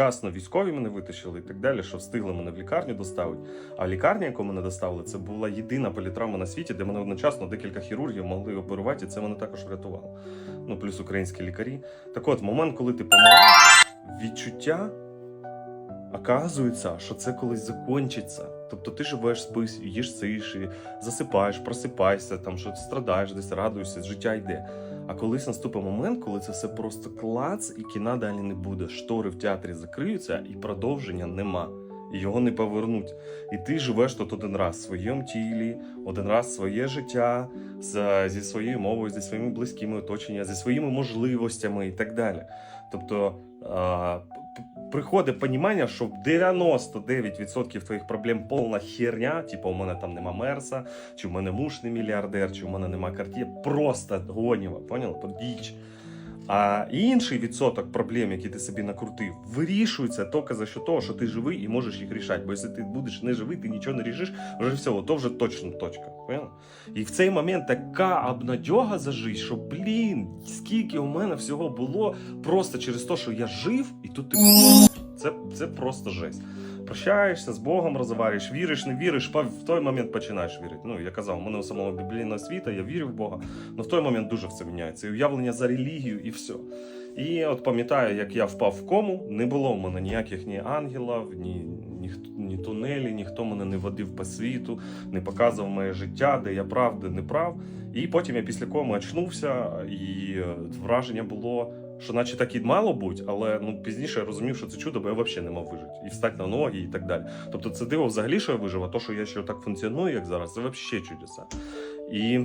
вчасно військові мене витащили і так далі, що встигли мене в лікарню доставити. А лікарня, яку мене доставили, це була єдина політравма на світі, де мене одночасно декілька хірургів могли оперувати, і це мене також врятувало. Ну, плюс українські лікарі. Так от, момент, коли ти помираєш, відчуття. Оказується, що це колись закінчиться. Тобто ти живеш, спиш, їш сиші, засипаєш, просипаєшся, там що страдаєш, десь радуєшся, життя йде. А колись наступить момент, коли це все просто клац, і кіна далі не буде. Штори в театрі закриються, і продовження нема. І його не повернуть. І ти живеш тут один раз в своєму тілі, один раз своє життя зі своєю мовою, зі своїми близькими оточеннями, зі своїми можливостями і так далі. Тобто приходить розуміння, що 99% твоїх проблем повна херня, типу, у мене там нема мерса, чи в мене муж не мільярдер, чи в мене нема карті. Просто гоніва, поняла? Подіч. А інший відсоток проблем, які ти собі накрутив, вирішується тільки за що того, що ти живий і можеш їх рішати. Бо якщо ти будеш не живий, ти нічого не рішиш, вже все, то вже точно точка. Понятно? І в цей момент така обнадьога за життя, що блін, скільки у мене всього було просто через те, що я жив, і тут ти це, це просто жесть. Прощаєшся з Богом, розварюєш, віриш, не віриш, в той момент починаєш вірити. Ну, я казав, у мене у самого біблійна освіта, я вірю в Бога, але в той момент дуже все міняється. І уявлення за релігію, і все. І от пам'ятаю, як я впав в кому, не було в мене ніяких ні ангелів, ні, ні, ні тунелі, ніхто мене не водив по світу, не показував моє життя, де я прав, де не прав. І потім я після коми очнувся, і е, враження було, що наче так і мало бути, але ну пізніше я розумів, що це чудо, бо я взагалі не мав вижити. І встати на ноги, і так далі. Тобто це диво взагалі, що я вижив, а то, що я ще так функціоную, як зараз, це взагалі чудеса. І